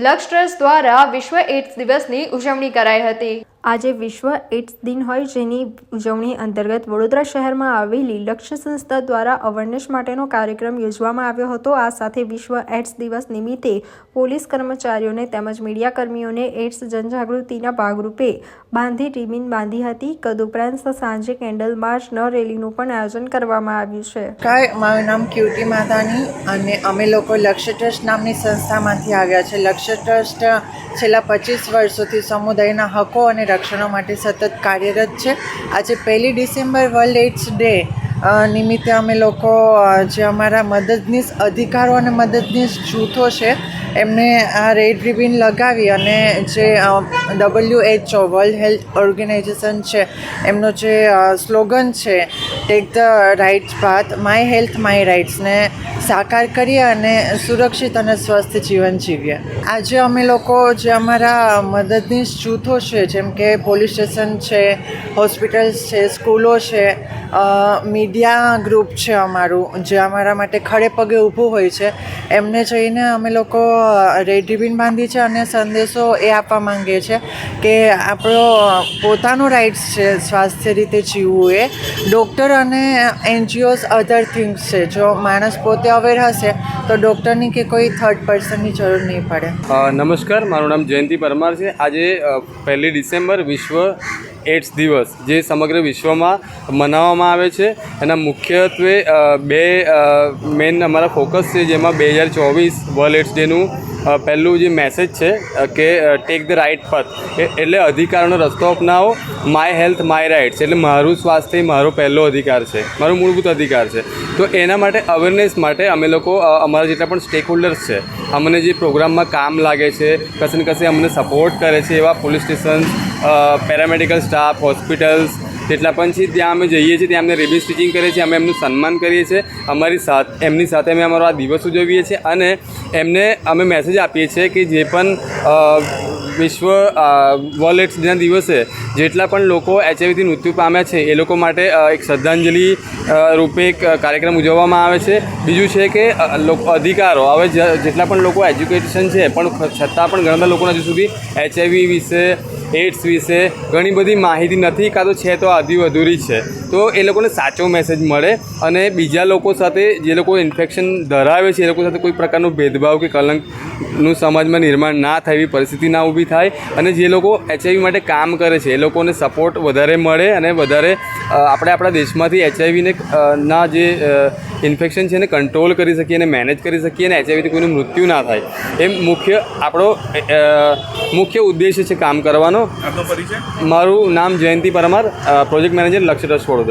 લક્ષ ટ્રસ્ટ દ્વારા વિશ્વ એડ્સ દિવસની ઉજવણી કરાઈ હતી. આજે વિશ્વ એડ્સ દિન હોય જેની ઉજવણી અંતર્ગત વડોદરા શહેરમાં આવેલી લક્ષ્ય સંસ્થા દ્વારા અવેરનેસ માટેનો કાર્યક્રમ યોજવામાં આવ્યો હતો. આ સાથે વિશ્વ એડ્સ દિવસ નિમિત્તે પોલીસ કર્મચારીઓને તેમજ મીડિયા કર્મીઓને એડ્સ જનજાગૃતિના ભાગરૂપે બાંધી રિબિન બાંધી હતી. તદુપરાંત સાંજે કેન્ડલ માર્ચ ન રેલીનું પણ આયોજન કરવામાં આવ્યું છે. કાય, મારું નામ ક્યુટી માતાની અને અમે લોકો લક્ષ્ય ટ્રસ્ટ નામની સંસ્થામાંથી આવ્યા છે. લક્ષ્ય ટ્રસ્ટ છેલ્લા પચીસ વર્ષોથી સમુદાયના હકો અને રક્ષણો માટે સતત કાર્યરત છે. આજે પહેલી ડિસેમ્બર વર્લ્ડ એઇડ્સ ડે નિમિત્તે અમે લોકો જે અમારા મદદનીશ અધિકારો અને મદદનીશ જૂથો છે, એમને આ રેડ રિબિન લગાવી અને જે W H O, world health organisation છે, એમનો જે સ્લોગન છે, take the rights path, my health, my રાઇટ્સને સાકાર કરીએ અને સુરક્ષિત અને સ્વસ્થ જીવન જીવીએ. આજે અમે લોકો જે અમારા મદદનીશ જૂથો છે, જેમ કે પોલીસ સ્ટેશન છે, હોસ્પિટલ્સ છે, સ્કૂલો છે મીડિયા ગ્રુપ છે અમારું, જે અમારા માટે ખડે પગે ઊભું હોય છે, એમને જઈને અમે લોકો રેડ રિબિન બાંધી છે અને સંદેશો એ આપવા માંગીએ છીએ કે આપણો પોતાનો રાઇટ્સ છે, સ્વાસ્થ્ય રીતે જીવવું એ. ડૉક્ટર અને એનજીઓઝ અધર થિંગ્સ છે, જો માણસ પોતે અવેર હશે, તો ડૉક્ટરની કે કોઈ થર્ડ પર્સનની જરૂર નહીં પડે. નમસ્કાર, મારું નામ જયંતિ પરમાર છે. આજે પહેલી ડિસેમ્બર વિશ્વ એડ્સ દિવસ, જે સમગ્ર વિશ્વમાં મનાવવામાં આવે છે. એના મુખ્યત્વે બે મેન અમારા ફોકસ છે, જેમાં બે હજાર ચોવીસ વર્લ્ડ એડ્સ ડેનું પહેલું જે મેસેજ છે કે ટેક ધ રાઇટ પથ એટલે અધિકારનો રસ્તો અપનાવો. માય હેલ્થ માય રાઇટ્સ એટલે મારું સ્વાસ્થ્ય મારો પહેલો અધિકાર છે. મારો મૂળભૂત અધિકાર છે. તો એના માટે અવેરનેસ માટે અમે લોકો અમારા જેટલા પણ સ્ટેક હોલ્ડર્સ છે, અમને જે પ્રોગ્રામમાં કામ લાગે છે કશે ને કશે અમને સપોર્ટ કરે છે એવા police station paramedical staff hospitals જેટલા પણ છે, ત્યાં અમે જઈએ છીએ, ત્યાં અમને રેબી સ્ટિચિંગ કરીએ છીએ અમે એમનું સન્માન કરીએ છીએ. અમારી સાથ, એમની સાથે અમે અમારો આ દિવસ ઉજવીએ છીએ અને એમને અમે મેસેજ આપીએ છીએ કે જે પણ વિશ્વ વર્લ્ડ એડ્સ દિવસે જેટલા પણ લોકો એચઆઈવીથી મૃત્યુ પામ્યા છે, એ લોકો માટે એક શ્રદ્ધાંજલિ રૂપે એક કાર્યક્રમ ઉજવવામાં આવે છે. બીજું છે કે અધિકારો, હવે જેટલા પણ લોકો એજ્યુકેશન છે, પણ છતાં પણ ઘણા બધા લોકોને હજુ સુધી એચઆઈવી વિશે એડ્સ વિશે ઘણી બધી માહિતી નથી, કાં તો છે તો આધી અધૂરી છે. તો એ લોકોને સાચો મેસેજ મળે અને બીજા લોકો સાથે જે લોકો ઇન્ફેક્શન ધરાવે છે, એ લોકો સાથે કોઈ પ્રકારનો ભેદભાવ કે કલંકનું સમાજમાં નિર્માણ ના થાય એવી પરિસ્થિતિ ના ઊભી થાય અને જે લોકો એચઆઈવી માટે કામ કરે છે એ લોકોને સપોર્ટ વધારે મળે અને વધારે આપણે આપણા દેશમાંથી એચઆઈવીને ના જે ઇન્ફેક્શન છે એને કંટ્રોલ કરી શકીએ અને મેનેજ કરી શકીએ અને એચઆઈવીથી કોઈનું મૃત્યુ ના થાય. એ મુખ્ય આપણો મુખ્ય ઉદ્દેશ્ય છે કામ કરવાનો. મારું નામ Jayanti Parmar project manager Lakshya trust